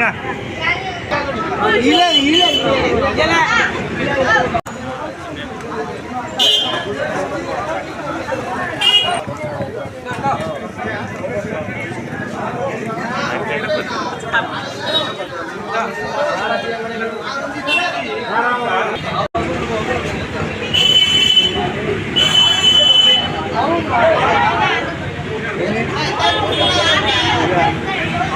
Iya, iya, you.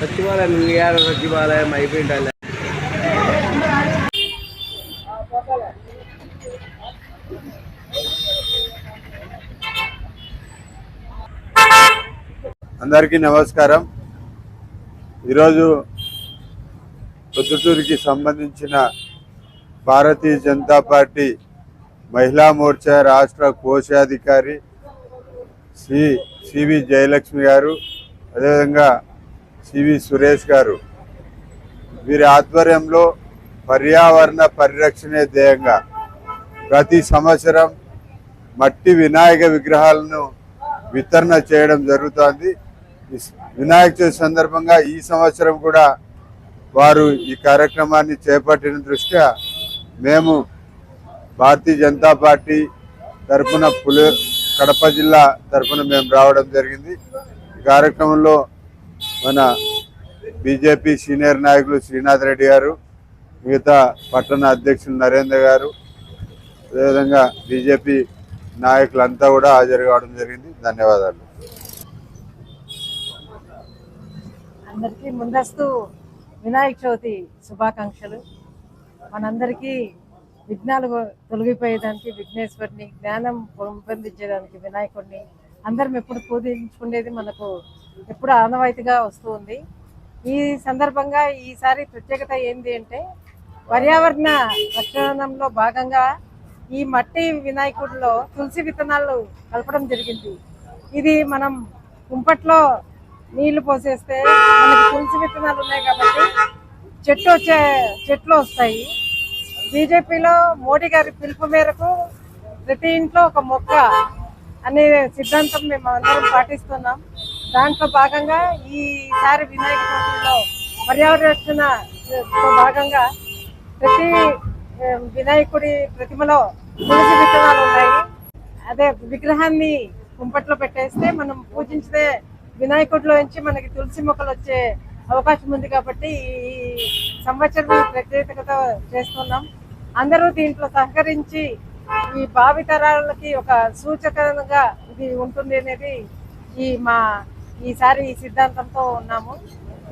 సచివాలయం India సచివాలయం అయిపోయిందంటే అందరికీ నమస్కారం. ఈరోజు పొద్దుటూరుకి సంబంధించిన భారతీయ జనతా పార్టీ మహిళా మోర్చా రాష్ట్ర కోశాధికారి సి సివి జయలక్ష్మి గారు అదేవిధంగా సివి సురేష్ గారు. వీరి ఆధ్వర్యంలో పర్యావరణ పరిరక్షణే ధ్యేయంగా ప్రతి సంవత్సరం మట్టి వినాయక విగ్రహాలను వితరణ చేయడం జరుగుతోంది. వినాయక చవితి సందర్భంగా ఈ సంవత్సరం కూడా వారు ఈ కార్యక్రమాన్ని చేపట్టిన దృష్ట్యా మేము భారతీయ జనతా పార్టీ తరఫున పులి కడప జిల్లా తరఫున మేము రావడం జరిగింది. ఈ కార్యక్రమంలో మన బీజేపీ సీనియర్ నాయకులు శ్రీనాథ్ రెడ్డి గారు మిగతా పట్టణ అధ్యక్షులు నరేంద్ర గారు అదేవిధంగా బీజేపీ నాయకులంతా కూడా హాజరు కావడం జరిగింది. ధన్యవాదాలు. అందరికీ ముందస్తు వినాయక చవితి శుభాకాంక్షలు. మనందరికీ విఘ్నాలు తొలగిపోయేదానికి విఘ్నేశ్వరిని జ్ఞానం పెంపొందించడానికి వినాయకుడిని అందరం ఎప్పుడు పూజించుకునేది మనకు ఎప్పుడు ఆనవాయితీగా వస్తుంది ఈ సందర్భంగా ఈసారి ప్రత్యేకత ఏంటి అంటే పర్యావరణ రక్షణలో భాగంగా ఈ మట్టి వినాయకుడిలో తులసి విత్తనాలు కలపడం జరిగింది. ఇది మనం కుంపట్లో నీళ్ళు పోసేస్తే మనకి తులసి విత్తనాలు ఉన్నాయి కాబట్టి చెట్టు వచ్చే చెట్లు వస్తాయి. బీజేపీలో మోడీ గారి పిలుపు మేరకు ప్రతి ఇంట్లో ఒక మొక్క అనే సిద్ధాంతం మేము అందరం పాటిస్తున్నాం. దాంట్లో భాగంగా ఈసారి వినాయక చవితిలో పర్యావరణ భాగంగా ప్రతి వినాయకుడి ప్రతిమలో తులసి విత్తనాలు ఉన్నాయి. అదే విగ్రహాన్ని కుంపట్లో పెట్టేస్తే మనం పూజించితే వినాయకుడిలో నుంచి మనకి తులసి మొక్కలు వచ్చే అవకాశం ఉంది కాబట్టి ఈ సంవత్సరం ప్రత్యేకత చేస్తున్నాం. అందరూ దీంట్లో సహకరించి ఈ భావితరాలకి ఒక సూచకంగా ఇది ఉంటుంది అనేది ఈ మా ఈసారి ఈ సిద్ధాంతంతో ఉన్నాము.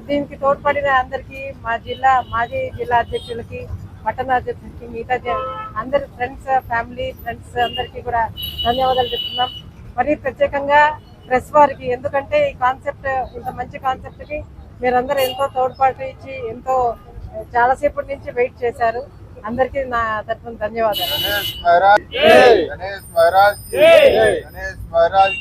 దీనికి తోడ్పడిన అందరికీ మా జిల్లా మాజీ జిల్లా అధ్యక్షులకి పట్టణ అధ్యక్షులకి మిగతా అందరి ఫ్రెండ్స్ ఫ్యామిలీ ఫ్రెండ్స్ అందరికీ కూడా ధన్యవాదాలు చెప్తున్నాం. మరి ప్రత్యేకంగా ప్రెస్ వారికి ఎందుకంటే ఈ కాన్సెప్ట్ ఇంత మంచి కాన్సెప్ట్కి మీరందరూ ఎంతో తోడ్పాటు ఇచ్చి ఎంతో చాలాసేపటి నుంచి వెయిట్ చేశారు. అందరికీ నా తరఫున ధన్యవాదాలు. గణేష్ మహారాజ్. గణేష్ మహారాజ్. గణేష్ మహారాజ్.